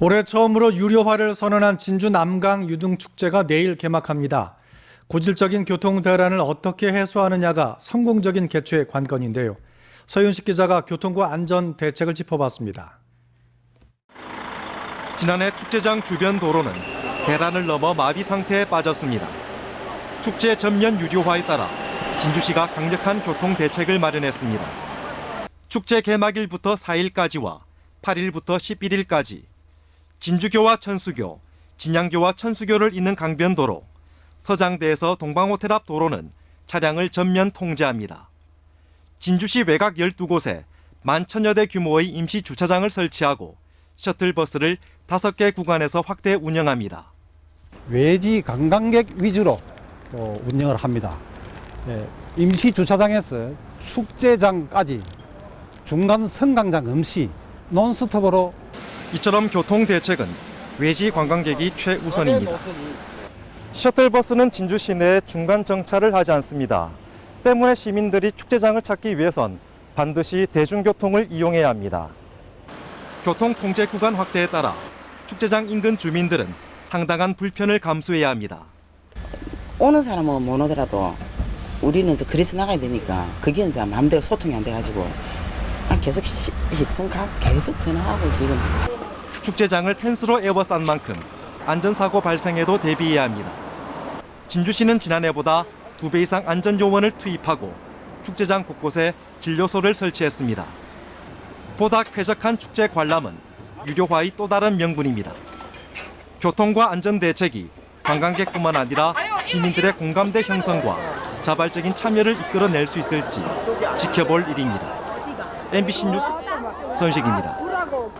올해 처음으로 유료화를 선언한 진주 남강 유등 축제가 내일 개막합니다. 고질적인 교통 대란을 어떻게 해소하느냐가 성공적인 개최의 관건인데요. 서윤식 기자가 교통과 안전 대책을 짚어봤습니다. 지난해 축제장 주변 도로는 대란을 넘어 마비 상태에 빠졌습니다. 축제 전면 유료화에 따라 진주시가 강력한 교통 대책을 마련했습니다. 축제 개막일부터 4일까지와 8일부터 11일까지 진주교와 천수교, 진양교와 천수교를 잇는 강변도로, 서장대에서 동방호텔 앞 도로는 차량을 전면 통제합니다. 진주시 외곽 12곳에 만 천여 대 규모의 임시 주차장을 설치하고 셔틀버스를 5개 구간에서 확대 운영합니다. 외지 관광객 위주로 또 운영을 합니다. 예, 임시 주차장에서 축제장까지 중간 승강장 음시 논스톱으로 이처럼 교통 대책은 외지 관광객이 최우선입니다. 셔틀버스는 진주 시내에 중간 정차를 하지 않습니다. 때문에 시민들이 축제장을 찾기 위해선 반드시 대중교통을 이용해야 합니다. 교통 통제 구간 확대에 따라 축제장 인근 주민들은 상당한 불편을 감수해야 합니다. 오는 사람은 못 오더라도 우리는 이제 그래서 나가야 되니까 그게 이제 마음대로 소통이 안 돼가지고 아, 계속 시, 시청각 계속 전화하고 지금 축제장을 펜스로 에워싼 만큼 안전사고 발생에도 대비해야 합니다. 진주시는 지난해보다 두배 이상 안전요원을 투입하고 축제장 곳곳에 진료소를 설치했습니다. 보다 쾌적한 축제 관람은 유료화의 또 다른 명분입니다. 교통과 안전 대책이 관광객뿐만 아니라 시민들의 공감대 형성과 자발적인 참여를 이끌어낼 수 있을지 지켜볼 일입니다. MBC 뉴스 선식입니다.